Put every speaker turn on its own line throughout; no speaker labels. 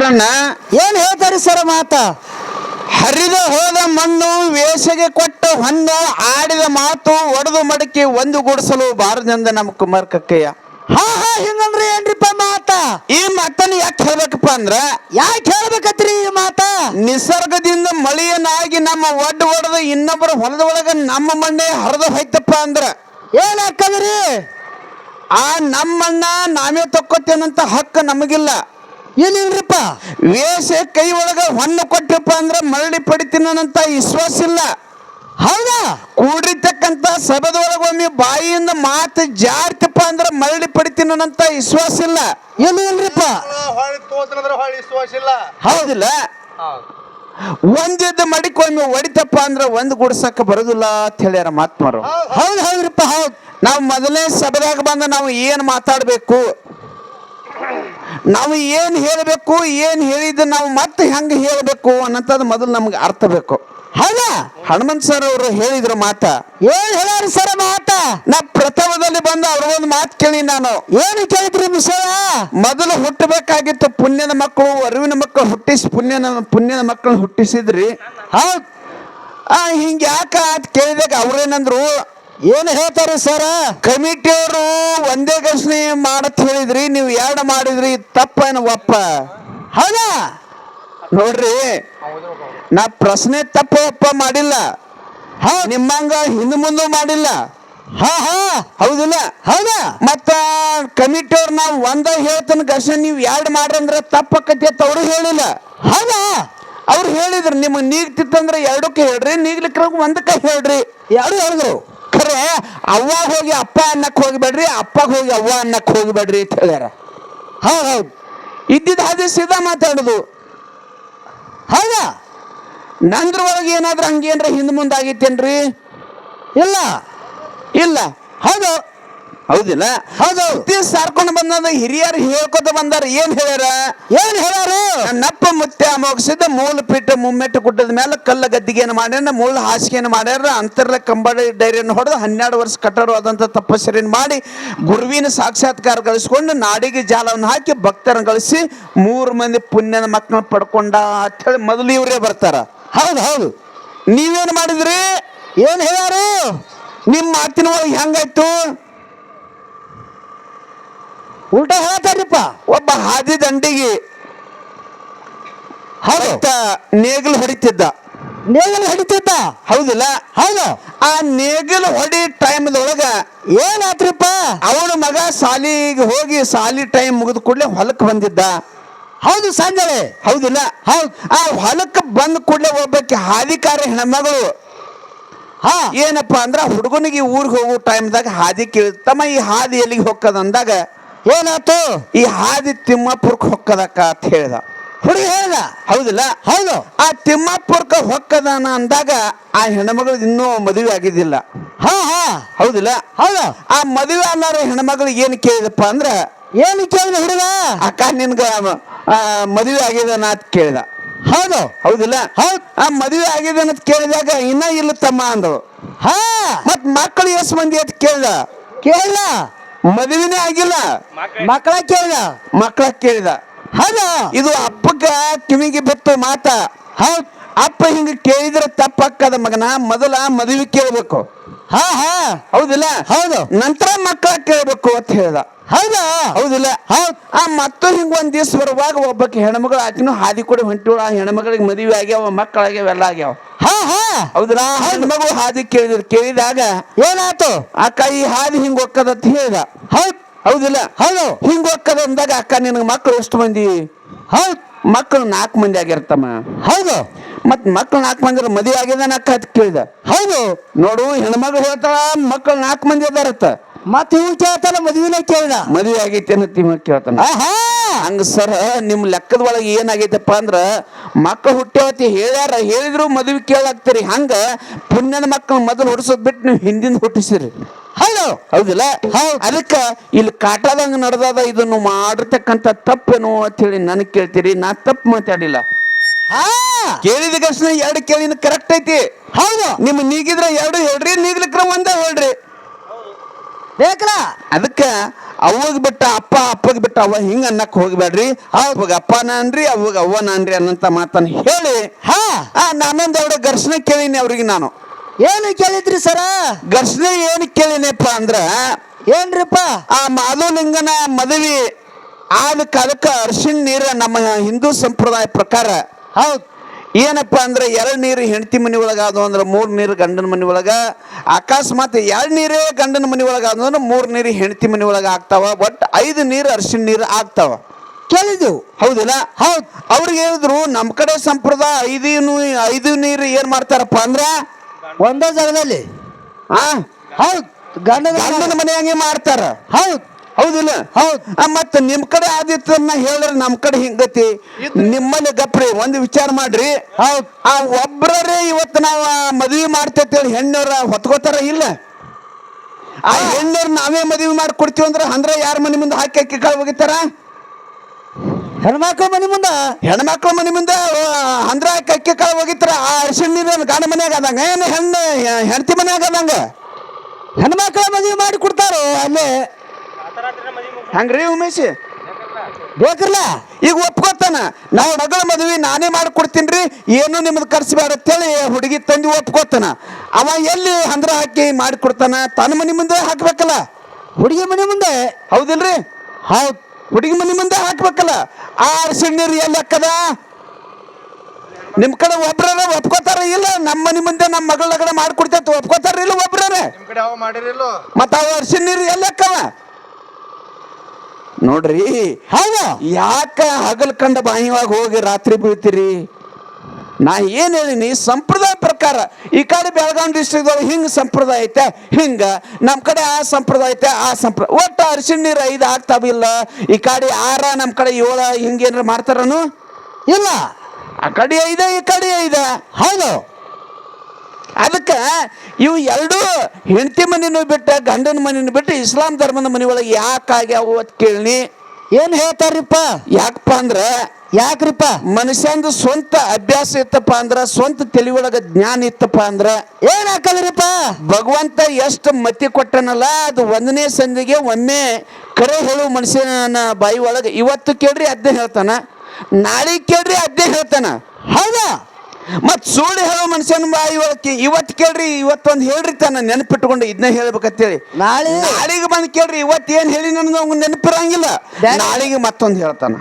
ಮಾತ್ರನ್ನ
ಏನ್ ಹೇಳ್ತಾರೆ ಸರ್ ಮಾತ?
ಹರಿದ ಹೋದ ಮಣ್ಣು ವೇಷಗೆ ಕೊಟ್ಟ ಹೊನ್ನು ಆಡಿದ ಮಾತು ಒಡೆದು ಮಡಕಿ ಒಂದು ಗುಡಿಸಲು ಬಾರದಿಂದ ನಮ್ಮ ಕುಮಾರ್ ಕಕ್ಕಯ್ಯ.
ಹಾ ಹಾ ಹಿಂಗಂದ್ರೆ ಏನ್ರಿಪ್ಪ ಮಾತ?
ಈ ಮಾತನ್ನ ಯಾಕೆ ಹೇಳ್ಬೇಕಪ್ಪ ಅಂದ್ರ
ಯಾಕೆ ಹೇಳ್ಬೇಕತ್ರಿ ಈ ಮಾತ?
ನಿಸರ್ಗದಿಂದ ಮಳೆಯನ್ನಾಗಿ ನಮ್ಮ ಒಡ್ಡ ಒಡೆದ ಇನ್ನೊಬ್ಬರ ಹೊಲದ ಒಳಗ ನಮ್ಮ ಮಣ್ಣೆ ಹರಿದು ಹೋಯ್ತಪ್ಪ ಅಂದ್ರ.
ಏನ್ ಹಾಕದ್ರಿ?
ಆ ನಮ್ಮಣ್ಣ ನಾವೇ ತಕ್ಕೋತೇನಂತ ಹಕ್ಕು ನಮಗಿಲ್ಲ.
ಏನಿಲ್ರಿಪ್ಪ
ವೇಷ ಕೈ ಒಳಗ ಹೊನ್ನ ಕೊಟ್ಟಪ್ಪ ಅಂದ್ರ ಮರಳಿ ಪಡಿತೀನಂತ ವಿಶ್ವಾಸ ಇಲ್ಲ.
ಹೌದಾ?
ಕೂಡಿರ್ತಕ್ಕಂತ ಸಭದೊಳಗ ಒಮ್ಮೆ ಬಾಯಿಯಿಂದ ಮಾತು ಜಾರ್ತಪ್ಪ ಅಂದ್ರ ಮರಳಿ ಪಡಿತೀನಂತ ವಿಶ್ವಾಸ ಇಲ್ಲ.
ಏನು ಇಲ್ರಿಪ್ಪ
ಹೊಳಿ ತೋತನಂದ್ರೆ ಹೊಳಿ ವಿಶ್ವಾಸ ಇಲ್ಲ.
ಹೌದಿಲ್ಲ? ಒಂದಿದ್ದ ಮಡಿಕೊಮ್ಮೆ ಒಡಿತಪ್ಪ ಅಂದ್ರ ಒಂದ್ ಗುಡ್ಸಕ್ಕ ಬರೋದಿಲ್ಲ ಅಂತ ಹೇಳ್ಯಾರ ಮಾತ್ಮರು
ಹೌದ್. ಹೌದ್ರಿಪ್ಪ ಹೌದ್.
ನಾವು ಮೊದಲನೇ ಸಭೆದಾಗ ಬಂದ ನಾವು ಏನ್ ಮಾತಾಡ್ಬೇಕು? ನಾವು ಏನು ಹೇಳಬೇಕು ಏನು ಹೇಳಿದ ನಾವು ಮತ್ತೆ ಹೆಂಗೆ ಹೇಳಬೇಕು ಅನ್ನಂಥದ್ದು ಮೊದಲು ನಮ್ಗೆ ಅರ್ಥ ಬೇಕು.
ಹೌದಾ?
ಹನುಮಂತ್ ಸರ್ ಅವರು ಹೇಳಿದ್ರು ಮಾತ.
ಏನ್ ಹೇಳಾರ ಸರ್ ಮಾತ?
ನಾ ಪ್ರಥಮದಲ್ಲಿ ಬಂದು ಅವ್ರ ಒಂದು ಮಾತು ಕೇಳಿ ನಾನು.
ಏನು ಕೇಳಿದ್ರಿ ವಿಷಯ
ಮೊದಲು ಹುಟ್ಟಬೇಕಾಗಿತ್ತು ಪುಣ್ಯದ ಮಕ್ಕಳು ಅರಿವಿನ ಮಕ್ಕಳು ಹುಟ್ಟಿಸಿ ಪುಣ್ಯನ ಪುಣ್ಯದ ಮಕ್ಕಳು ಹುಟ್ಟಿಸಿದ್ರಿ.
ಹೌದ್.
ಆ ಹಿಂಗ ಯಾಕ ಅಂತ ಕೇಳಿದಾಗ ಅವ್ರೇನಂದ್ರು.
ಏನು ಹೇಳ್ತಾರೆ ಸರ್?
ಕಮಿಟಿಯವರು ಒಂದೇ ಘೋಷಣೆ ಮಾಡತ್ ಹೇಳಿದ್ರಿ ನೀವು ಎರಡು ಮಾಡಿದ್ರಿ ತಪ್ಪೇನು ಒಪ್ಪ?
ಹೌದಾ?
ನೋಡ್ರಿ ನಾ ಪ್ರಶ್ನೆ ತಪ್ಪ ಒಪ್ಪ ಮಾಡಿಲ್ಲ. ನಿಮ್ಮಂಗ ಹಿಂದ ಮುಂದೆ ಮಾಡಿಲ್ಲ.
ಹಾ ಹಾ.
ಹೌದಿಲ್ಲ?
ಹೌದಾ.
ಮತ್ತ ಕಮಿಟಿಯವ್ರು ನಾವು ಒಂದ ಹೇಳ್ತಾನ ಘರ್ಷಣೆ ನೀವು ಎರಡು ಮಾಡ್ರಂದ್ರ ತಪ್ಪಕ್ಕತಿ ಅಂತ ಅವರು ಹೇಳಿಲ್ಲ.
ಹೌದಾ?
ಅವ್ರು ಹೇಳಿದ್ರು ನಿಮ್ಗೆ ನೀಗ್ತಿತ್ತಂದ್ರೆ ಎರಡಕ್ಕೆ ಹೇಳ್ರಿ ನೀಗ್ಲಿಕ್ಕ ಒಂದಕ್ಕೆ ಹೇಳ್ರಿ.
ಯಾರು ಹೇಳಿದ್ರು?
ಖರೆ ಅವ್ವ ಹೋಗಿ ಅಪ್ಪ ಅನ್ನಕ್ ಹೋಗ್ಬೇಡ್ರಿ ಅಪ್ಪಗೆ ಹೋಗಿ ಅವ್ವ ಅನ್ನಕ್ ಹೋಗ್ಬೇಡ್ರಿ ಅಂತ ಹೇಳ್ಯಾರ.
ಹೌದು ಹೌದ್.
ಇದ್ದಿದ್ದು ಹಾದಿ ಸೀದಾ ಮಾತಾಡುದು.
ಹೌದಾ?
ನಂದ್ರ ಒಳಗೆ ಏನಾದ್ರೂ ಹಂಗೇನ್ರ ಹಿಂದ್ ಮುಂದಾಗಿತ್ತೇನ್ರಿ
ಇಲ್ಲ.
ಇಲ್ಲ.
ಹೌದು.
ಹೌದಿಲ್ಲ?
ಹೌದು.
ಸಾರ್ಕೊಂಡು ಬಂದ ಹಿರಿಯರು ಹೇಳ್ಕೊತ ಬಂದಾರ ಏನ್ ಹೇಳ್ಯಾರ?
ಏನ್ ಹೇಳ್ಯಾರು?
ನಪ್ಪ ಮುತ್ತೆ ಅಮೋಗಿಸಿದ ಮೂಲ ಪೀಠ ಮುಮ್ಮೆಟ್ಟು ಗುಡ್ಡದ ಮೇಲೆ ಕಲ್ಲ ಗದ್ದಿಗೆಯನ್ನು ಮಾಡ್ಯಾರ ಮೂಲ ಹಾಸಿಗೆಯನ್ನು ಮಾಡ್ಯಾರ ಅಂತರ್ಲ ಕಂಬಡಿ ಡೈರಿಯನ್ನು ಹೊಡೆದು ಹನ್ನೆರಡು ವರ್ಷ ಕಟ್ಟಡವಾದಂಥ ತಪಸ್ಸರಿಯನ್ನು ಮಾಡಿ ಗುರುವಿನ ಸಾಕ್ಷಾತ್ಕಾರ ಗಳಿಸ್ಕೊಂಡು ನಾಡಿಗೆ ಜಾಲವನ್ನು ಹಾಕಿ ಭಕ್ತರನ್ನು ಗಳಿಸಿ ಮೂರು ಮಂದಿ ಪುಣ್ಯದ ಮಕ್ಕಳನ್ನ ಪಡ್ಕೊಂಡ ಅಂತ ಹೇಳಿ ಮೊದಲು ಇವರೇ ಬರ್ತಾರ.
ಹೌದು ಹೌದು.
ನೀವೇನು ಮಾಡಿದ್ರಿ?
ಏನ್ ಹೇಳ್ಯಾರು?
ನಿಮ್ಮ ಮಾತಿನ ಒಳಗೆ ಹೆಂಗಾಯ್ತು?
ಉಲ್ಟಾ ಹೇಳ್ತಾರಿಪ್ಪ
ಒಬ್ಬ ಹಾದಿ ದಂಡಿಗೆ
ಹೌದು.
ನೇಗಿಲು ಹೊಡಿತಿದ್ದ.
ನೇಗಿಲು ಹೊಡಿತಿದ್ದ?
ಹೌದಿಲ್ಲ.
ಹೌದು.
ಆ ನೇಗಿಲು ಹೊಡಿ ಟೈಮ್ದೊಳಗ
ಏನಾತ್ರಿಪ್ಪ?
ಅವನ ಮಗ ಸಾಲಿಗೆ ಹೋಗಿ ಸಾಲಿ ಟೈಮ್ ಮುಗಿದ ಕೂಡಲೇ ಹೊಲಕ್ಕೆ ಬಂದಿದ್ದ.
ಹೌದು ಸಂಜೆ
ಹೌದಿಲ್ಲ.
ಹೌದು.
ಆ ಹೊಲಕ್ಕೆ ಬಂದ ಕೂಡಲೇ ಒಬ್ಬಕ್ಕೆ ಹಾದಿಕಾರ ಹೆಣ್ಮಗಳು.
ಹಾ.
ಏನಪ್ಪ ಅಂದ್ರ ಹುಡುಗನಿಗೆ ಊರಿಗೆ ಹೋಗೋ ಟೈಮ್ದಾಗ ಹಾದಿ ಕೇಳಿ ತಮ್ಮ ಈ ಹಾದಿ ಎಲ್ಲಿಗೆ ಹೋಗ್ತದ ಅಂದಾಗ
ಏನಾತು
ಈ ಹಾದಿ ತಿಮ್ಮಾಪುರಕ್ಕೆ ಹೊಕ್ಕದಕ್ಕ ಅಂತ ಹೇಳ್ದ.
ಹುಡುಗಿ ಹೇಳ್ದ?
ಹೌದಿಲ್ಲ?
ಹೌದು.
ಆ ತಿಮ್ಮಾಪುರಕ್ಕೆ ಹೊಕ್ಕದಾನ ಅಂದಾಗ ಆ ಹೆಣ್ಮಗಳು ಇನ್ನೂ ಮದುವೆ ಆಗಿದ್ದಿಲ್ಲ.
ಹಾ ಹಾ.
ಹೌದಿಲ್ಲ?
ಹೌದು.
ಆ ಮದುವೆ ಅಲ್ಲಾರ ಹೆಣ್ಮಗಳು ಏನು ಕೇಳಿದಪ್ಪ ಅಂದ್ರ
ಏನು ಕೇಳಿದ ಹುಡುಗ?
ಅಕ್ಕ ನಿನ್ಗ ಮದುವೆ ಆಗಿದಾನ ಅಂತ ಕೇಳಿದ.
ಹೌದು.
ಹೌದಿಲ್ಲ?
ಹೌದ್.
ಆ ಮದುವೆ ಆಗಿದೆ ಅಂತ ಕೇಳಿದಾಗ ಇನ್ನ ಇಲ್ಲ ತಮ್ಮ ಅಂದಳು.
ಹಾ.
ಮತ್ ಮಕ್ಕಳು ಎಷ್ಟು ಮಂದಿ ಅಂತ ಕೇಳ್ದ?
ಕೇಳ
ಮದುವೆನೇ ಆಗಿಲ್ಲ.
ಮಕ್ಕಳ ಕೇಳಿದ.
ಮಕ್ಕಳ ಕೇಳಿದ.
ಹೌದಾ.
ಇದು ಅಪ್ಪಗ ಕಿವಿಗೆ ಬಿತ್ತು ಮಾತಾ.
ಹೌದ್.
ಅಪ್ಪ ಹಿಂಗ ಕೇಳಿದ್ರೆ ತಪ್ಪಕ್ಕದ ಮಗನ ಮೊದಲ ಮದುವೆ ಕೇಳ್ಬೇಕು.
ಹಾ ಹಾ.
ಹೌದಿಲ್ಲ?
ಹೌದು.
ನಂತರ ಮಕ್ಕಳ ಕೇಳ್ಬೇಕು ಅಂತ ಹೇಳ್ದ.
ಹೌದಾ?
ಹೌದಿಲ್ಲ?
ಹೌದ್.
ಆ ಮತ್ತು ಹಿಂಗ ಒಂದ್ ದಿವಸ ಬರುವಾಗ ಒಬ್ಬಕ್ಕೆ ಹೆಣ್ಮಗಳು ಆಕಿನೂ ಹಾದಿ ಕೂಡ ಹೊಂಟಿವಳ ಆ ಹೆಣ್ಮಗಳಿಗೆ ಮದುವೆ ಆಗ್ಯಾವ ಮಕ್ಕಳಾಗ್ಯಾವ ಎಲ್ಲ ಆಗ್ಯಾವ.
ಹಾ ಹಾ.
ಹೌದಿಲ್ಲ? ಹೆಣ್ಮಗು ಹಾದಿ. ಕೇಳಿದ್ರು ಕೇಳಿದಾಗ
ಏನಾಯ್ತು?
ಅಕ್ಕ ಈ ಹಾದಿ ಹಿಂಗ ಒಕ್ಕದ ಅಂತ ಹೇಳ್ದ.
ಹೌದ್.
ಹೌದಿಲ್ಲ?
ಹೌದು.
ಹಿಂಗ ಒಕ್ಕದ ಅಂದಾಗ ಅಕ್ಕ ನಿನಗೆ ಮಕ್ಕಳು ಎಷ್ಟು ಮಂದಿ?
ಹೌದ್.
ಮಕ್ಕಳು ನಾಲ್ಕು ಮಂದಿ ಆಗಿರ್ತಮ್ಮ
ಹೌದು.
ಮತ್ ಮಕ್ಕಳು ನಾಲ್ಕು ಮಂದಿ ಮದುವೆ ಆಗಿದೆ ನಾ ಕತ್ ಕೇಳಿದ.
ಹೌದು
ನೋಡು ಹೆಣ್ಮಗಳು ಹೇಳ್ತಾಳ ಮಕ್ಕಳು ನಾಲ್ಕು ಮಂದಿ ಅದಾರತ್ತ.
ಮತ್ ಇವ್ ಕೇಳ್ತಾನ ಮದುವೆನ ಕೇಳಿದ.
ಮದುವೆ ಆಗೈತೆ ಅನ್ನೋ ತಿಮ್ಮ ಕೇಳ್ತಾನ.
ಆಹಾ!
ಹಂಗ ಸರ್ ನಿಮ್ ಲೆಕ್ಕದ ಒಳಗೆ ಏನಾಗೈತಪ್ಪ ಅಂದ್ರ ಮಕ್ಕಳು ಹುಟ್ಟ್ಯಾವತಿ ಹೇಳ್ಯಾರ ಹೇಳಿದ್ರು ಮದುವೆ ಕೇಳಾಕ್ತೀರಿ. ಹಂಗ ಪುಣ್ಯದ ಮಕ್ಕಳು ಮೊದಲು ಹುಡ್ಸೋದ್ ಬಿಟ್ಟು ನೀವು ಹಿಂದಿಂದ ಹುಟ್ಟಿಸಿರಿ.
ಹಲೋ
ಹೌದಿಲ್ಲ? ಅದಕ್ಕ ಇಲ್ಲಿ ಕಾಟದಂಗ ನಡೆದದ ಇದನ್ನು ಮಾಡಿರ್ತಕ್ಕಂಥ ತಪ್ಪೇನು ಅಂತ ಹೇಳಿ ನನಗೆ ಕೇಳ್ತೀರಿ ನಾ ತಪ್ಪು ಮಾತಾಡಿಲ್ಲ. ಕೇಳಿದ ಕಷ್ಟ ಎರಡು ಕೇಳಿನ ಕರೆಕ್ಟ್ ಐತಿ.
ಹೌದು.
ನಿಮ್ ನೀಗಿದ್ರ ಎರಡು ಹೇಳ್ರಿ ನೀಗ್ಲಿಕ್ರ ಒಂದೇ ಹೇಳ್ರಿ.
ಬೇಕಲ್ಲ
ಅದಕ್ಕ ಅವಾಗ ಬಿಟ್ಟ ಅಪ್ಪ ಅಪ್ಪಗ್ ಬಿಟ್ಟ ಅವ್ವ ಹಿಂಗ ಅನ್ನಕ್ ಹೋಗ್ಬೇಡ್ರಿ. ಅವಾಗ ಅಪ್ಪ ನಾನ್ರಿ ಅವಾಗ ಅವ್ವ ನಾನ್ರಿ ಅನ್ನಂತ ಮಾತನ್ನ ಹೇಳಿ
ಹಾ.
ಆ ನಾನೊಂದ್ ಎರಡು ಘರ್ಷಣೆ ಕೇಳಿನಿ ಅವ್ರಿಗೆ ನಾನು.
ಏನು ಕೇಳಿದ್ರಿ ಸರ?
ಘರ್ಷಣೆ ಏನ್ ಕೇಳಿನಪ್ಪ ಅಂದ್ರ
ಏನ್ರಿಪ್ಪ?
ಆ ಮಾಧವಲಿಂಗನ ಮದುವೆ ಆದ ಕಾಲಕ್ಕ ಅರ್ಶಿಣ ನೀರ ನಮ್ಮ ಹಿಂದೂ ಸಂಪ್ರದಾಯ ಪ್ರಕಾರ
ಹೌದ್.
ಏನಪ್ಪ ಅಂದ್ರೆ ಎರಡು ನೀರು ಹೆಂಡತಿ ಮನೆ ಒಳಗ ಅದು ಅಂದ್ರೆ ಮೂರು ನೀರು ಗಂಡನ ಮನೆ ಒಳಗ ಅಕಸ್ಮಾತ್ ಎರಡು ನೀರೇ ಗಂಡನ ಮನೆ ಒಳಗ ಅದು ಅಂದ್ರೆ ಮೂರು ನೀರು ಹೆಂಡತಿ ಮನೆ ಒಳಗ ಆಗ್ತಾವ ಒಟ್ಟು ಐದು ನೀರು ಅರ್ಶಿಣ ನೀರು ಆಗ್ತಾವ.
ಕೇಳಿದೆವು.
ಹೌದಿಲ್ಲ?
ಹೌದು.
ಅವ್ರಿಗೆ ಹೇಳಿದ್ರು ನಮ್ಮ ಕಡೆ ಸಂಪ್ರದಾಯ ಐದು ಐದು ನೀರು ಏನ್ ಮಾಡ್ತಾರಪ್ಪ ಅಂದ್ರೆ?
ಒಂದೇ ಜಾಗದಲ್ಲಿ.
ಆ?
ಹೌದು. ಗಂಡನ
ಗಂಡನ ಮನೆಯಾಗೆ ಮಾಡ್ತಾರ.
ಹೌದ್.
ಹೌದಿಲ್ಲ?
ಹೌದು.
ಮತ್ತ ನಿಮ್ ಕಡೆ ಆದಿತ್ತನ್ನ ಹೇಳಿದ್ರೆ ನಮ್ ಕಡೆ ಹಿಂಗತಿ. ನಿಮ್ಮಲ್ಲಿ ಗಪ್ರಿ ಒಂದು ವಿಚಾರ ಮಾಡ್ರಿ.
ಹೌದು.
ಆ ಒಬ್ರರೇ ಇವತ್ತು ನಾವು ಮದ್ವಿ ಹೇಳಿ ಹೆಣ್ಣವ್ರ ಹೊತ್ಕೋತಾರ ಇಲ್ಲ? ಆ ಹೆಣ್ಣವ್ರ ನಾವೇ ಮದ್ವಿ ಮಾಡಿ ಕೊಡ್ತೀವಿ ಅಂದ್ರೆ ಅಂದ್ರೆ ಯಾರ ಮನೆ ಮುಂದೆ ಹಾಕಿ ಹಾಕಿ ಕಾಳು ಒಗಿತಾರ
ಹೆಣ್ಮಕ್ಳ ಮನೆ ಮುಂದ?
ಹೆಣ್ಮಕ್ಳು ಮನೆ ಮುಂದೆ ಅಂದ್ರ ಕಕ್ಕಿ ಅಕ್ಕಿ ಕಾಳು ಒಗಿತಾರ ಆ ಅರಿಶಿಣ ನೀರು ಗಂಡ ಮನ್ಯಾಗ ಆದಂಗ? ಏನು ಹೆಣ್ಣು ಹೆಂಡತಿ ಮನ್ಯಾಗ ಆದಂಗ?
ಹೆಣ್ಮಕ್ಳ ಮದುವೆ ಮಾಡಿ ಕೊಡ್ತಾರೋ ಅಲ್ಲೇ?
ಹಂಗ್ರಿ ಉಮೇಶ್?
ಬೇಕಿರ್ಲ
ಈಗ ಒಪ್ಕೋತಾನ. ನಾವು ಮಗಳ ಮದುವೆ ನಾನೇ ಮಾಡಿ ಕೊಡ್ತೀನಿ ಏನು ನಿಮ್ದು ಖರ್ಚು ಬೇಡ ಅಂತೇಳಿ ಹುಡುಗಿ ತಂದು ಒಪ್ಕೋತಾನ. ಅವ ಎಲ್ಲಿ ಹಂದ್ರ ಹಾಕಿ ಮಾಡಿ ಕೊಡ್ತಾನ ತನ್ನ ಮನೆ ಮುಂದೆ ಹಾಕ್ಬೇಕಲ್ಲ.
ಹುಡುಗಿ ಮನೆ ಮುಂದೆ?
ಹೌದಿಲ್ರಿ?
ಹೌದ್.
ಹುಡುಗಿ ಮನೆ ಮುಂದೆ ಹಾಕ್ಬೇಕಲ್ಲ. ಆ ಅರಿಶಿಣ ನೀರು ಎಲ್ಲಿ ಹಾಕದ? ನಿಮ್ ಕಡೆ ಒಬ್ರ ಒಪ್ಕೋತಾರ ಇಲ್ಲ? ನಮ್ಮ ಮನೆ ಮುಂದೆ ನಮ್ಮ ಮಗಳ ಕಡೆ ಮಾಡ್ಕೊಡ್ತೈತಿ ಒಪ್ಕೋತಾರ ಇಲ್ಲ ಒಬ್ರೇ
ನಿಮ್ ಕಡೆ ಯಾವ ಮಾಡಿರಿಲ್ಲೋ
ಮತ್ತ ಅವ ಅರಿಶಿಣ ನೀರು ಎಲ್ಲಿ ಹಾಕವ? ನೋಡ್ರಿ.
ಹೌದು.
ಯಾಕ ಹಗಲ್ ಕಂಡ ಬಾಯಿವಾಗ ಹೋಗಿ ರಾತ್ರಿ ಬೀಳ್ತೀರಿ? ನಾ ಏನ್ ಹೇಳಿನಿ ಸಂಪ್ರದಾಯ ಪ್ರಕಾರ ಈ ಕಡೆ ಬೆಳಗಾವಿ ಡಿಸ್ಟ್ರಿಕ್ಟ್ ಒಳಗೆ ಹಿಂಗ ಸಂಪ್ರದಾಯ ಐತೆ ಹಿಂಗ. ನಮ್ಮ ಕಡೆ ಆ ಸಂಪ್ರದಾಯ ಐತೆ ಆ ಸಂಪ್ರದಾಯ ಒಟ್ಟು ಅರಿಶಿಣ ನೀರು ಐದು ಆಗ್ತಾವಿಲ್ಲ. ಈ ಕಡೆ ಆರ ನಮ್ಮ ಕಡೆ ಏಳ ಹಿಂಗೇನ್ರ ಮಾಡ್ತಾರನು?
ಇಲ್ಲ.
ಆ ಕಡೆ ಐದ ಈ ಕಡೆ ಐದ.
ಹೌದು.
ಅದಕ್ಕೆ ಇವು ಎರಡೂ ಹೆಂಡತಿ ಮನೆಯೂ ಬಿಟ್ಟ ಗಂಡನ ಮನೆಯೂ ಬಿಟ್ಟು ಇಸ್ಲಾಂ ಧರ್ಮದ ಮನೆ ಒಳಗೆ ಯಾಕೆ ಆಗ್ಯಾವು ಅಂತ ಕೇಳಿನಿ.
ಏನು ಹೇಳ್ತಾರಿಪ್ಪ
ಯಾಕಪ್ಪ ಅಂದ್ರೆ
ಯಾಕ್ರಿಪ್ಪ?
ಮನುಷ್ಯಂದು ಸ್ವಂತ ಅಭ್ಯಾಸ ಇತ್ತಪ್ಪ ಅಂದ್ರ ಸ್ವಂತ ತಲೆ ಒಳಗ ಜ್ಞಾನ ಇತ್ತಪ್ಪ ಅಂದ್ರ
ಏನ್ ಹಾಕಲ್ರಿಪ್ಪ
ಭಗವಂತ ಎಷ್ಟು ಮತಿ ಕೊಟ್ಟನಲ್ಲ ಅದು ಒಂದನೇ ಸಂಧಿಗೆ ಒಮ್ಮೆ ಕರೆ ಹೇಳು ಮನುಷ್ಯನ ಬಾಯಿ ಒಳಗೆ. ಇವತ್ತು ಕೇಳ್ರಿ ಅದ್ದೇ ಹೇಳ್ತಾನ ನಾಳೆ ಕೇಳ್ರಿ ಅದ್ದೇ ಹೇಳ್ತಾನ.
ಹೌದಾ?
ಮತ್ ಸುಳ್ಳು ಹೇಳೋ ಮನುಷ್ಯನ ಬಾಯಿ ಒಳಗೆ ಇವತ್ತು ಕೇಳ್ರಿ ಇವತ್ತೊಂದು ಹೇಳ್ರಿ ತಾನ ನೆನಪಿಟ್ಕೊಂಡು ಇದನ್ನ ಹೇಳ್ಬೇಕಂತೇಳಿ.
ನಾಳೆ
ನಾಳೆಗೆ ಬಂದು ಕೇಳ್ರಿ ಇವತ್ತು ಏನು ಹೇಳಿ ನನಗೆ ಅವ್ನು ನೆನಪಿರಂಗಿಲ್ಲ.
ನಾಳಿಗೆ
ನಾಳೆಗೆ ಮತ್ತೊಂದು ಹೇಳ್ತಾನ.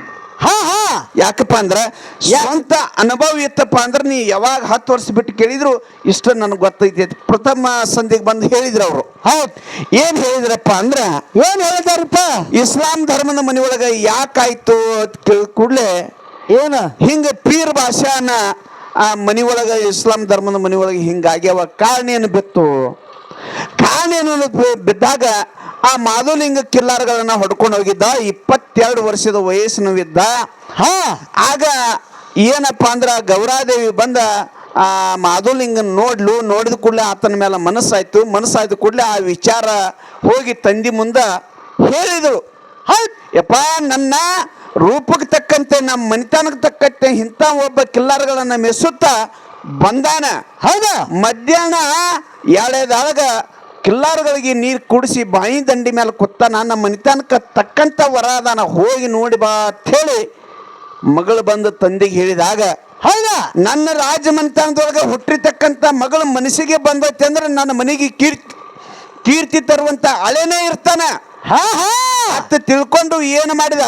ಹಾ ಹಾ.
ಯಾಕಪ್ಪ ಅಂದ್ರೆ ಸ್ವಂತ ಅನುಭವ ಇತ್ತಪ್ಪ ಅಂದ್ರೆ ನೀ ಯಾವಾಗ ಹತ್ತು ವರ್ಷ ಬಿಟ್ಟು ಕೇಳಿದ್ರು ಇಷ್ಟ ನನಗೆ ಗೊತ್ತೈತಿ ಪ್ರಥಮ ಸಂಧಿಗೆ ಬಂದು ಹೇಳಿದ್ರು ಅವರು.
ಹೌದು.
ಏನ್ ಹೇಳಿದ್ರಪ್ಪ ಅಂದ್ರೆ
ಏನ್ ಹೇಳಿದಾರಪ್ಪ
ಇಸ್ಲಾಂ ಧರ್ಮದ ಮನೆಯೊಳಗ ಯಾಕಾಯ್ತು ಅಂತ ಕೇಳಿದ ಕೂಡಲೇ
ಏನು?
ಹಿಂಗ ಪೀರ್ ಭಾಷಾನ ಆ ಮನೆಯೊಳಗ ಇಸ್ಲಾಂ ಧರ್ಮದ ಮನೆಯೊಳಗೆ ಹಿಂಗಾಗ್ಯಾವ ಕಾರಣ ಏನು ಬಿತ್ತು. ಕಾರಣ ಏನು ಬಿದ್ದಾಗ ಆ ಮಾಧುಲಿಂಗ ಕಿಲ್ಲಾರ್ಗಳನ್ನ ಹೊಡ್ಕೊಂಡು ಹೋಗಿದ್ದ. ಇಪ್ಪತ್ತೆರಡು ವರ್ಷದ ವಯಸ್ಸಿನವಿದ್ದ
ಹ.
ಆಗ ಏನಪ್ಪ ಅಂದ್ರ ಗೌರಾದೇವಿ ಬಂದ ಆ ಮಾಧುಲಿಂಗನ ನೋಡ್ಲು. ನೋಡಿದ ಕೂಡಲೇ ಆತನ ಮೇಲೆ ಮನಸ್ಸಾಯ್ತು. ಮನಸ್ಸಾಯ್ತು ಕೂಡಲೇ ಆ ವಿಚಾರ ಹೋಗಿ ತಂದಿ ಮುಂದ ಹೇಳಿದಳು ಹಪ್ಪ ಯಪ್ಪ ನನ್ನ ರೂಪಕ್ಕೆ ತಕ್ಕಂತೆ ನಮ್ಮ ಮನಿತನಕ್ಕೆ ತಕ್ಕಂತೆ ಇಂಥ ಒಬ್ಬ ಕಿಲ್ಲಾರಗಳನ್ನ ಮೆಸುತ್ತಾ ಬಂದಾನ.
ಹೌದಾ.
ಮಧ್ಯಾಹ್ನ ಎರಡೇದಾಗ ಕಿಲ್ಲಾರ್ಗಳಿಗೆ ನೀರು ಕುಡಿಸಿ ಬಾಯಿ ದಂಡಿ ಮೇಲೆ ಕುತ್ತಾನ ನಮ್ಮ ಮನಿತನಕ್ಕೆ ತಕ್ಕಂಥ ವರ ಅದಾನ. ಹೋಗಿ ನೋಡಿ ಬಾ ಹೇಳಿ ಮಗಳು ಬಂದು ತಂದೆಗೆ ಹೇಳಿದಾಗ
ಹೌದಾ?
ನನ್ನ ರಾಜಮನೆತನದೊಳಗೆ ಹುಟ್ಟಿರ್ತಕ್ಕಂಥ ಮಗಳು ಮನಸ್ಸಿಗೆ ಬಂದೈತೆ ಅಂದ್ರೆ ನನ್ನ ಮನೆಗೆ ಕೀರ್ತಿ ಕೀರ್ತಿ ತರುವಂತ ಅಳೆನೇ ಇರ್ತಾನ.
ಹಾ ಹಾ.
ಅತ್ತ ತಿಳ್ಕೊಂಡು ಏನು ಮಾಡಿದ?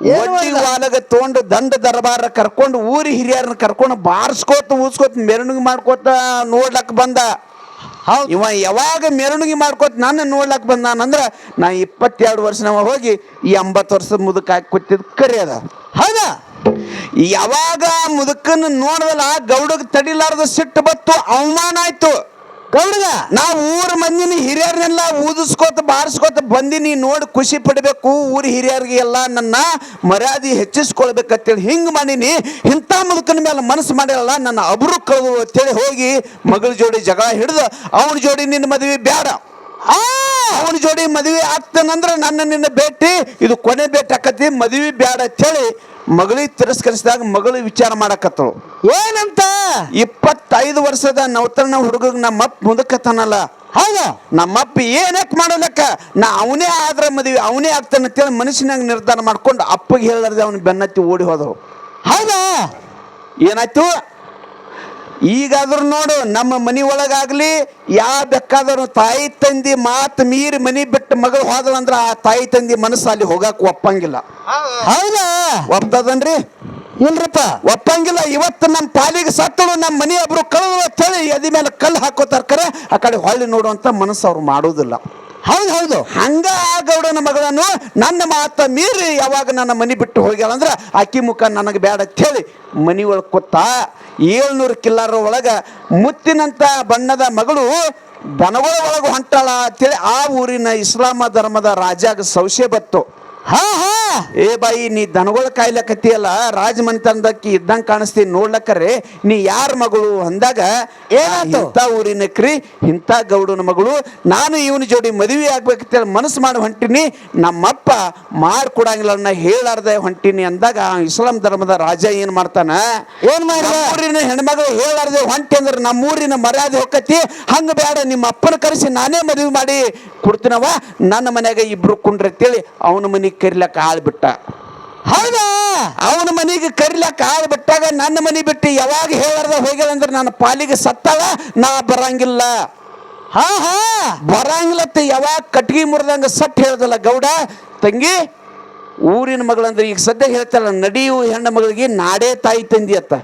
ವಾನಗ ತೊಗೊಂಡು ದಂಡ ದರ್ಬಾರ ಕರ್ಕೊಂಡು ಊರಿ ಹಿರಿಯರನ್ನ ಕರ್ಕೊಂಡು ಬಾರ್ಸ್ಕೋತ ಊಸ್ಕೋತ ಮೆರವಣಿಗೆ ಮಾಡ್ಕೋತ ನೋಡ್ಲಕ್ ಬಂದ. ಇವ ಯಾವಾಗ ಮೆರವಣಿಗೆ ಮಾಡ್ಕೋತ ನನ್ನ ನೋಡ್ಲಕ್ ಬಂದಾನಂದ್ರ ನಾ ಇಪ್ಪತ್ತೆರಡು ವರ್ಷ ನಾವ ಹೋಗಿ ಈ ಎಂಬತ್ತು ವರ್ಷದ ಮುದುಕ ಹಾಕಿ ಕೂತಿದ್ ಕರೆ ಅದ.
ಹೌದಾ?
ಯಾವಾಗ ಮುದುಕನ್ನು ನೋಡದಲ್ಲ ಗೌಡಗ್ ತಡಿಲಾರ್ದ ಸಿಟ್ಟು ಬತ್ತು ಅವಮಾನ ಆಯ್ತು.
ಗೌಡಗ
ನಾವು ಊರ ಮಂದಿನ ಹಿರಿಯರನ್ನೆಲ್ಲ ಊದಿಸ್ಕೋತ ಬಾರಿಸ್ಕೋತ ಬಂದಿನಿ ನೋಡಿ ಖುಷಿ ಪಡಬೇಕು, ಊರ ಹಿರಿಯರಿಗೆ ಎಲ್ಲ ನನ್ನ ಮರ್ಯಾದೆ ಹೆಚ್ಚಿಸ್ಕೊಳ್ಬೇಕಂತೇಳಿ ಹಿಂಗೆ ಮಾಡೀನಿ, ಇಂಥ ಮುದುಕನ ಮೇಲೆ ಮನಸ್ಸು ಮಾಡಿರಲ್ಲ ನನ್ನ ಅಬ್ರು ಕಳೆದು ಅಂತೇಳಿ ಹೋಗಿ ಮಗಳ ಜೋಡಿ ಜಗಳ ಹಿಡಿದು ಅವನ ಜೋಡಿ ನಿನ್ನ ಮದುವೆ ಬೇಡ ಅವನ ಜೋಡಿ ಮದುವೆ ಆಗ್ತಾನಂದ್ರೆ ನನ್ನ ನಿನ್ನ ಭೇಟಿ, ಇದು ಕೊನೆ ಭೇಟಿ ಆಕತಿ, ಮದುವೆ ಬೇಡ ಅಂತೇಳಿ ಮಗಳಿಗೆ ತಿರಸ್ಕರಿಸಿದಾಗ ಮಗಳು ವಿಚಾರ ಮಾಡಕತ್ತಳು.
ಏನಂತ?
ಇಪ್ಪತ್ತೈದು ವರ್ಷದ ನೌತರನ ಹುಡುಗಗ್ ನಮ್ಮ ಅಪ್ಪ
ಹೌದಾ?
ನಮ್ಮ ನಮ್ಮಪ್ಪ ಏನಕ್ಕೆ ಮಾಡೋಲಕ್ಕ ನಾ ಅವನೇ ಆದ್ರ ಮದುವೆ ಅವನೇ ಆಗ್ತಾನೆ ಅಂತೇಳಿ ಮನುಷ್ಯನಾಗ ನಿರ್ಧಾರ ಮಾಡ್ಕೊಂಡು ಅಪ್ಪಗೆ ಹೇಳಿದ್ರೆ ಅವನು ಬೆನ್ನತ್ತಿ ಓಡಿ ಹೋದವು
ಹೌದಾ?
ಏನಾಯ್ತು? ಈಗಾದ್ರೂ ನೋಡು ನಮ್ಮ ಮನೆ ಒಳಗಾಗ್ಲಿ ಯಾ ಬೇಕಾದರೂ ತಾಯಿ ತಂದಿ ಮಾತು ಮೀರಿ ಮನಿ ಬಿಟ್ಟು ಮಗಳು ಹೋದಳಂದ್ರ ಆ ತಾಯಿ ತಂದಿ ಮನಸ್ಸು ಅಲ್ಲಿ ಹೋಗಕ್ಕೆ ಒಪ್ಪಂಗಿಲ್ಲ.
ಹೌದಾ?
ಒಪ್ತದನ್ರಿ?
ಇಲ್ರಿಪ್ಪ.
ಒಪ್ಪಂಗಿಲ್ಲ. ಇವತ್ತು ನಮ್ಮ ಪಾಲಿಗೆ ಸತ್ತಳು ನಮ್ಮ ಮನಿ ಒಬ್ರು ಕಳೆದು ಅಂತೇಳಿ ಎದಿ ಮೇಲೆ ಕಲ್ಲು ಹಾಕೋತಾರ ಕರೆ ಆ ಕಡೆ ಹೊಳ್ಳಿ ನೋಡುವಂತ ಮನಸ್ಸು ಅವ್ರು ಮಾಡುವುದಿಲ್ಲ
ಹೌದು ಹೌದು.
ಹಂಗ ಗೌಡನ ಮಗಳನ್ನು ನನ್ನ ಮಾತ ಮೀರಿ ಯಾವಾಗ ನನ್ನ ಮನಿ ಬಿಟ್ಟು ಹೋಗ್ಯಾಳ ಅಂದ್ರೆ ಅಕ್ಕಿ ಮುಖ ನನಗೆ ಬೇಡ ಹೇಳಿ ಮನಿ ಒಳಗೆ ಕೂತ ಏಳ್ನೂರು ಕಿಲ್ಲಾರ ಒಳಗ ಮುತ್ತಿನಂತ ಬಣ್ಣದ ಮಗಳು ದನಗಳ ಒಳಗೆ ಹೊಂಟಾಳ ಅಂತೇಳಿ ಆ ಊರಿನ ಇಸ್ಲಾಮ ಧರ್ಮದ ರಾಜಾಗ ಸಂಶಯ ಬತ್ತು.
ಹಾ ಹಾ
ಏ ಬಾಯಿ ನೀ ದನಗಳ ಕಾಯ್ಲಕತ್ತಿಯಲ್ಲ ರಾಜಮನಿತನದಕ್ಕಿ ಇದ್ದಂಗೆ ಕಾಣಿಸ್ತೀನಿ ನೋಡ್ಲಕ್ಕರೆ ನೀ ಯಾರ ಮಗಳು ಅಂದಾಗ
ಏನಾಯ್ತು?
ಇಂಥ ಊರಿನಕ್ರಿ ಇಂಥ ಗೌಡನ ಮಗಳು ನಾನು ಇವನ ಜೋಡಿ ಮದುವೆ ಆಗ್ಬೇಕಂತ ಮನಸ್ಸು ಮಾಡಿ ಹೊಂಟಿನಿ ನಮ್ಮಪ್ಪ ಮಾಡ್ಕೊಡಂಗಿಲ್ಲ ಅನ್ನ ಹೇಳಾರ್ದೆ ಹೊಂಟಿನಿ ಅಂದಾಗ ಆ ಇಸ್ಲಾಂ ಧರ್ಮದ ರಾಜ ಏನ್ ಮಾಡ್ತಾನ
ಏನ್ ಮಾಡಿದ?
ಊರಿನ ಹೆಣ್ಮಗಳು ಹೇಳಾರ್ದೆ ಹೊಂಟಿ ಅಂದ್ರೆ ನಮ್ಮೂರಿನ ಮರ್ಯಾದೆ ಹೊಕ್ಕತಿ ಹಂಗ ಬೇಡ ನಿಮ್ಮ ಅಪ್ಪನ ಕರೆಸಿ ನಾನೇ ಮದುವೆ ಮಾಡಿ ಕೊಡ್ತೀನವ ನನ್ನ ಮನ್ಯಾಗ ಇಬ್ರು ಕುಂಡ್ರತ್ತೇಳಿ ಅವನ ಮನೆಗೆ ಕರಿಲಕ್ಕ ಆಳ್ ಬಿಟ್ಟ.
ಹೌದಾ?
ಅವನ ಮನೆಗೆ ಕರಿಲಕ್ಕ ಆಳ್ ಬಿಟ್ಟಾಗ ನನ್ನ ಮನೆ ಬಿಟ್ಟು ಯಾವಾಗ ಹೇಳಾರ್ದ ಹೋಗ್ಯದ ಅಂದ್ರೆ ನನ್ನ ಪಾಲಿಗೆ ಸತ್ತವ ನಾ ಬರಂಗಿಲ್ಲ.
ಹಾ ಹಾ.
ಬರಂಗಿಲ್ಲತ್ತ ಯಾವಾಗ ಕಟ್ಗಿ ಮುರಿದಂಗ ಸಟ್ ಹೇಳ್ದಲ್ಲ ಗೌಡ? ತಂಗಿ ಊರಿನ ಮಗಳಂದ್ರೆ ಈಗ ಸದ್ಯ ಹೇಳ್ತಾರಲ್ಲ, ನಡಿಯು ಹೆಣ್ಣು ಮಗಳಿಗೆ ನಾಡೇ ತಾಯಿ ತಂದಿ ಅತ್ತ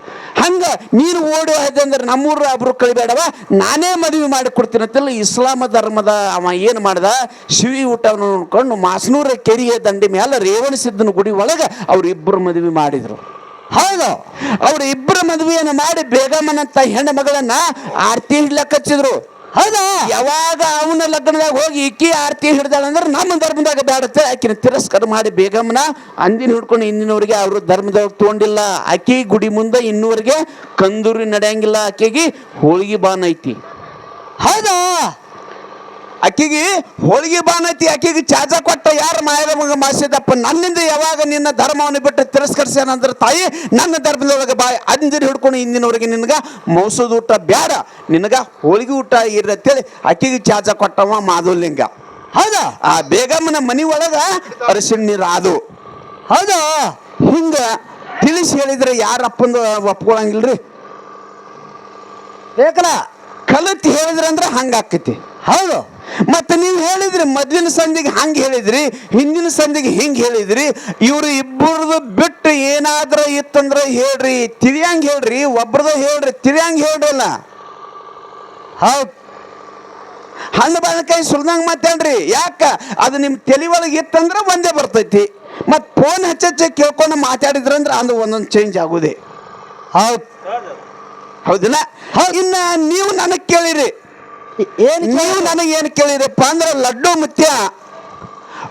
ಹಂಗ ನೀನು ಓಡಿ ಅಂದ್ರೆ ನಮ್ಮೂರ ಒಬ್ರು ಕಳಿಬೇಡವ, ನಾನೇ ಮದುವೆ ಮಾಡಿ ಕೊಡ್ತೀನಿ ಅಂತಲ್ಲ ಇಸ್ಲಾಮ ಧರ್ಮದ ಅವ ಏನು ಮಾಡ್ದ? ಶಿವಿ ಊಟವನ್ನು ನೋಡ್ಕೊಂಡು ಮಾಸನೂರ ಕೆರಿಯ ದಂಡೆ ಮೇಲೆ ರೇವಣ ಸಿದ್ದನ ಗುಡಿ ಒಳಗೆ ಅವರಿಬ್ಬರು ಮದುವೆ ಮಾಡಿದ್ರು. ಹೌದು ಅವ್ರ ಇಬ್ಬರ ಮದುವೆಯನ್ನು ಮಾಡಿ ಬೇಗಮ್ಮನಂತ ಹೆಣ್ಣು ಮಗಳನ್ನ ಆರ್ತಿ ಹಿಡ್ಲಕ್ ಹಚ್ಚಿದ್ರು.
ಹೌದಾ?
ಯಾವಾಗ ಅವನ ಲಗ್ನದಾಗ ಹೋಗಿ ಇಕ್ಕಿ ಆರತಿ ಹಿಡ್ದಾಳ ಅಂದ್ರೆ ನಮ್ಮ ಧರ್ಮದಾಗ ಬೇಡತ್ತೆ ಆಕಿನ ತಿರಸ್ಕಾರ ಮಾಡಿ ಬೇಗಮ್ಮನ ಅಂದಿನ ಹಿಡ್ಕೊಂಡು ಇಂದಿನವ್ರಿಗೆ ಅವರು ಧರ್ಮದಾಗ ತೊಗೊಂಡಿಲ್ಲ. ಆಕಿ ಗುಡಿ ಮುಂದೆ ಇನ್ನೂರಿಗೆ ಕಂದೂರಿ ನಡೆಯಂಗಿಲ್ಲ ಆಕೆಗೆ ಹೋಳಿಗೆ ಬಾನ್ ಐತಿ.
ಹೌದಾ?
ಆಕೆಗೆ ಹೋಳಿಗೆ ಬಾನತಿ ಅಕ್ಕಿಗೆ ಚಾಜ ಕೊಟ್ಟ ಯಾರು ಮಾಯದ ಮಗ ಮಾಸಿದಪ್ಪ ನನ್ನಿಂದ ಯಾವಾಗ ನಿನ್ನ ಧರ್ಮವನ್ನು ಬಿಟ್ಟು ತಿರಸ್ಕರಿಸ್ಯಾನಂದ್ರೆ ತಾಯಿ ನನ್ನ ಧರ್ಮದೊಳಗೆ ಬಾಯಿ ಅಂದಿನ ಹಿಡ್ಕೊಂಡು ಇಂದಿನವರೆಗೆ ನಿನಗ ಮೌಸದ ಊಟ ಬೇಡ ನಿನಗ ಹೋಳಿಗೆ ಊಟ ಇರತ್ತೇಳಿ ಅಕ್ಕಿಗೆ ಚಾಜ ಕೊಟ್ಟವ ಮಾಧುಲಿಂಗ.
ಹೌದಾ?
ಆ ಬೇಗಮ್ಮನ ಮನಿ ಒಳಗ ಅರಿಶಿಣ ನೀರು ಅದು
ಹೌದಾ?
ಹಿಂಗ ತಿಳಿಸಿ ಹೇಳಿದ್ರೆ ಯಾರಪ್ಪಂದು ಒಪ್ಕೊಳಂಗಿಲ್ರಿ?
ಬೇಕಲ್ಲ
ಕಲಿತು ಹೇಳಿದ್ರಂದ್ರೆ ಅಂದ್ರೆ ಹಂಗ
ಹೌದು.
ಮತ್ತೆ ನೀವು ಹೇಳಿದ್ರಿ ಮದ್ವಿನ ಸಂಧಿಗೆ ಹಂಗೆ ಹೇಳಿದ್ರಿ ಹಿಂದಿನ ಸಂಧಿಗೆ ಹಿಂಗೆ ಹೇಳಿದ್ರಿ ಇವರು ಇಬ್ಬರದು ಬಿಟ್ಟು ಏನಾದ್ರ ಇತ್ತಂದ್ರೆ ಹೇಳ್ರಿ ತಿಳಿಯಂಗೆ ಹೇಳ್ರಿ ಒಬ್ಬರದ ಹೇಳ್ರಿ ತಿಳಿಯಂಗೆ ಹೇಳ್ರಲ್ಲ.
ಹೌದು.
ಹಣ್ಣು ಬಾಳೆಕಾಯಿ ಸುಳ್ದಂಗ್ ಮಾತಾಡ್ರಿ ಯಾಕ? ಅದು ನಿಮ್ಮ ತಲೆ ಒಳಗೆ ಇತ್ತಂದ್ರೆ ಒಂದೇ ಬರ್ತೈತಿ. ಮತ್ತು ಫೋನ್ ಹಚ್ಚ ಕೇಳ್ಕೊಂಡು ಮಾತಾಡಿದ್ರಂದ್ರೆ ಅದು ಒಂದೊಂದು ಚೇಂಜ್ ಆಗುದೇ.
ಹೌದು.
ಹೌದಿಲ್ಲ? ಇನ್ನ ನೀವು ನನಗೆ ಕೇಳಿರಿ. ನೀವು ನನಗೆ ಏನು ಕೇಳಿದ್ರಪ್ಪ ಅಂದ್ರೆ ಲಡ್ಡು ಮುತ್ಯ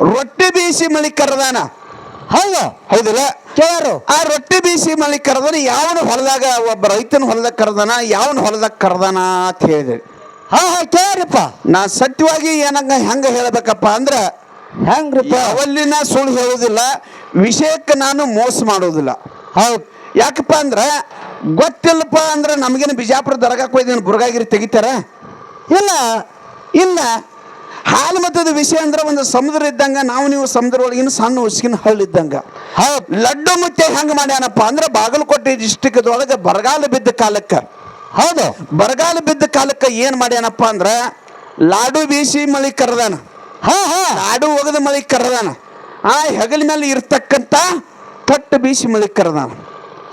ರೊಟ್ಟಿ ಬೀಸಿ ಮಳಿ ಕರೆದಾನ
ಹೌದ.
ಹೌದಿಲ್ಲ?
ಕೇಳರು
ಆ ರೊಟ್ಟಿ ಬೀಸಿ ಮಳಿ ಕರ್ದನ ಯಾವನ ಹೊಲದಾಗ ಒಬ್ಬ ರೈತನ ಹೊಲದಾಗ ಕರೆದಾನ ಯಾವನ ಹೊಲದಾಗ ಕರೆದಾನ ಅಂತ ಹೇಳಿದೆ.
ಹಾ ಹಾ ಕೇಳ್ರಿಪ್ಪ
ನಾ ಸತ್ಯವಾಗಿ ಏನಂಗ ಹೆಂಗ ಹೇಳ್ಬೇಕಪ್ಪ ಅಂದ್ರೆ
ಹೆಂಗ್ರಿಪ್ಪ?
ಯಾವಲ್ಲಿನ ಸುಳ್ಳು ಹೇಳುವುದಿಲ್ಲ ವಿಷಯಕ್ಕೆ ನಾನು ಮೋಸ ಮಾಡೋದಿಲ್ಲ
ಹೌದು.
ಯಾಕಪ್ಪ ಅಂದ್ರೆ ಗೊತ್ತಿಲ್ಲಪ್ಪ ಅಂದ್ರೆ ನಮಗೇನು ಬಿಜಾಪುರ ದರ್ಗಾಕ್ಕೆ ಹೋಯ್ದೇನು ಬುರ್ಗಾಗಿರಿ ತೆಗಿತಾರ?
ಇಲ್ಲ
ಇಲ್ಲ. ಹಾಲು ಮತದ ವಿಷಯ ಅಂದ್ರೆ ಒಂದು ಸಮುದ್ರ ಇದ್ದಂಗ ನಾವು ನೀವು ಸಮುದ್ರ ಒಳಗಿನ ಸಣ್ಣ ಉಸ್ಕಿನ ಹಳ್ಳಿ ಇದ್ದಂಗ.
ಹೌದು.
ಲಡ್ಡು ಮುತ್ತೆ ಹೆಂಗ್ ಮಾಡ್ಯಾನಪ್ಪ ಅಂದ್ರೆ ಬಾಗಲಕೋಟೆ ಡಿಸ್ಟಿಕ್ದೊಳಗೆ ಬರಗಾಲ ಬಿದ್ದ ಕಾಲಕ್ಕೆ.
ಹೌದು.
ಬರಗಾಲ ಬಿದ್ದ ಕಾಲಕ್ಕೆ ಏನ್ ಮಾಡ್ಯಾನಪ್ಪ ಅಂದ್ರೆ ಲಾಡು ಬೀಸಿ ಮಳಿ ಕರೆದಾನ.
ಹಾ ಹಾ.
ಲಾಡು ಒಗದ ಮಳಿ ಕರೆದಾನ. ಆ ಹೆಗಲ ಮೇಲೆ ಇರ್ತಕ್ಕಂತ ಕಟ್ಟು ಬೀಸಿ ಮಳಿ ಕರೆದಾನ.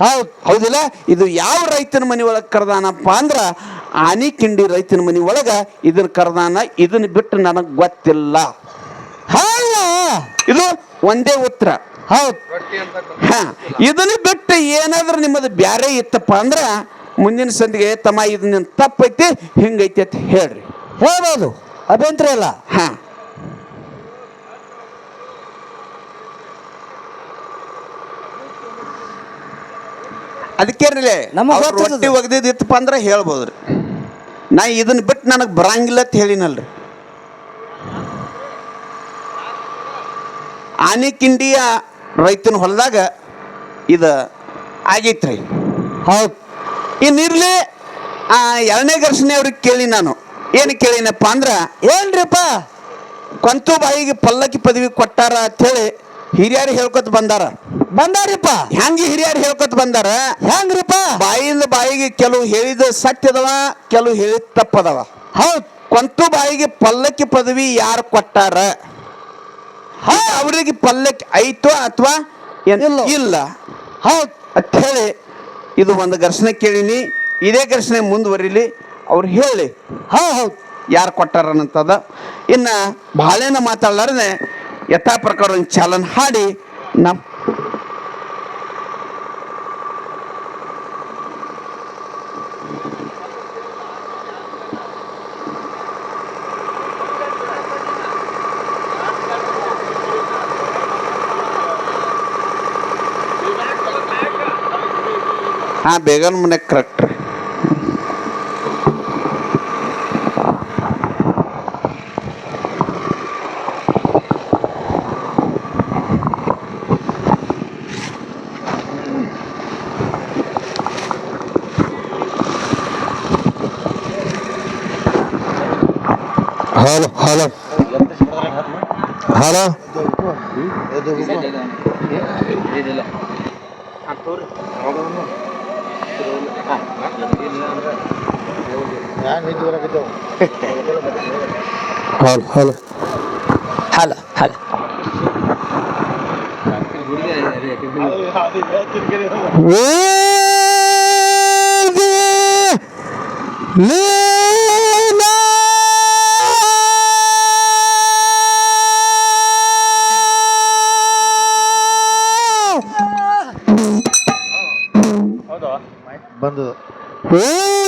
ಹೌದು.
ಹೌದಿಲ್ಲ? ಇದು ಯಾವ ರೈತನ ಮನೆ ಒಳಗೆ ಕರೆದಾನಪ್ಪ ಅಂದ್ರ ಆನಿ ಕಿಂಡಿ ರೈತನ ಮನೆ ಒಳಗ ಇದನ್ನ ಕರ್ದಾನ ಇದನ್ನ ಬಿಟ್ಟು ನನಗೆ ಗೊತ್ತಿಲ್ಲ. ಇದು ಒಂದೇ ಉತ್ತರ.
ಹೌದು.
ಹಾ. ಇದನ್ನ ಬಿಟ್ಟು ಏನಾದ್ರೂ ನಿಮ್ಮದು ಬ್ಯಾರೆ ಇತ್ತಪ್ಪ ಅಂದ್ರ ಮುಂದಿನ ಸಂದಿಗೆ ತಮ್ಮ ಇದ್ ನಿನ್ ತಪ್ಪೈತಿ ಹಿಂಗೈತಿ ಅಂತ ಹೇಳ್ರಿ.
ಹೇಳ್ಬೋದು. ಅಭ್ಯಂತರ ಇಲ್ಲ.
ಹಾ. ಅದಕ್ಕೆ
ನಮ್ಮ
ರೊಟ್ಟಿ ಒಗ್ದಿದ್ದಿತ್ತಪ್ಪ ಅಂದ್ರೆ ಹೇಳ್ಬೋದ್ರಿ. ನಾ ಇದನ್ನ ಬಿಟ್ಟು ನನಗೆ ಬರಂಗಿಲ್ಲ ಅಂತ ಹೇಳಿನಲ್ರಿ. ಆನೆ ಕಿಂಡಿಯ ರೈತನ ಹೊಲದಾಗ ಇದು ಆಗೈತ್ರಿ.
ಹೌದು.
ಇನ್ನಿರ್ಲಿ ಆ ಎರಡನೇ ಘರ್ಷಣೆ ಅವ್ರಿಗೆ ಕೇಳಿ ನಾನು. ಏನು ಕೇಳಿನಪ್ಪ ಅಂದ್ರೆ
ಏನ್ರಿಪ್ಪ?
ಕೊಂತು ಬಾಯಿಗೆ ಪಲ್ಲಕ್ಕಿ ಪದವಿ ಕೊಟ್ಟಾರ ಅಂತೇಳಿ ಹಿರಿಯರು ಹೇಳ್ಕೊತ ಬಂದಾರ.
ಬಂದಾರಿಪ್ಪ.
ಹೆಂಗ ಹಿರಿಯರು ಹೇಳ್ಕೊತ ಬಂದಾರ?
ಹೆಂಗ್ರಿಪ್ಪ?
ಬಾಯಿಂದ ಬಾಯಿಗೆ ಕೆಲವು ಹೇಳಿದ ಸತ್ಯದವ ಕೆಲವು ಹೇಳಿದ ತಪ್ಪದವ.
ಹೌದ್.
ಕೊಂತು ಬಾಯಿಗೆ ಪಲ್ಲಕ್ಕಿ ಪದವಿ ಯಾರು ಕೊಟ್ಟಾರ? ಅವರಿಗೆ ಪಲ್ಲಕ್ಕಿ ಐತೋ ಅಥವಾ
ಇಲ್ಲೋ.
ಇಲ್ಲ?
ಹೌದ್.
ಅಂತ ಹೇಳಿ ಇದು ಒಂದು ಘರ್ಷಣೆ ಕೇಳಿನಿ ಇದೇ ಘರ್ಷಣೆ ಮುಂದುವರಿಲಿ ಅವ್ರು ಹೇಳಿ.
ಹಾ ಹೌದ್.
ಯಾರು ಕೊಟ್ಟಾರನ್ನಂತದ ಇನ್ನ ಬಾಳೆನ ಮಾತಾಡ್ಲಾರನೆ ಯಥಾ ಪ್ರಕಾರ ಒಂದು ಚಾಲನ್ ಹಾಡಿ ನಮ್ ಹಾ ಬೇಗನ ಮನೆ ಕರೆಕ್ಟ್ ರೀ
hello hello hello hello hello
ಹಲ ಹಲ
ಬಂದು
ನೀ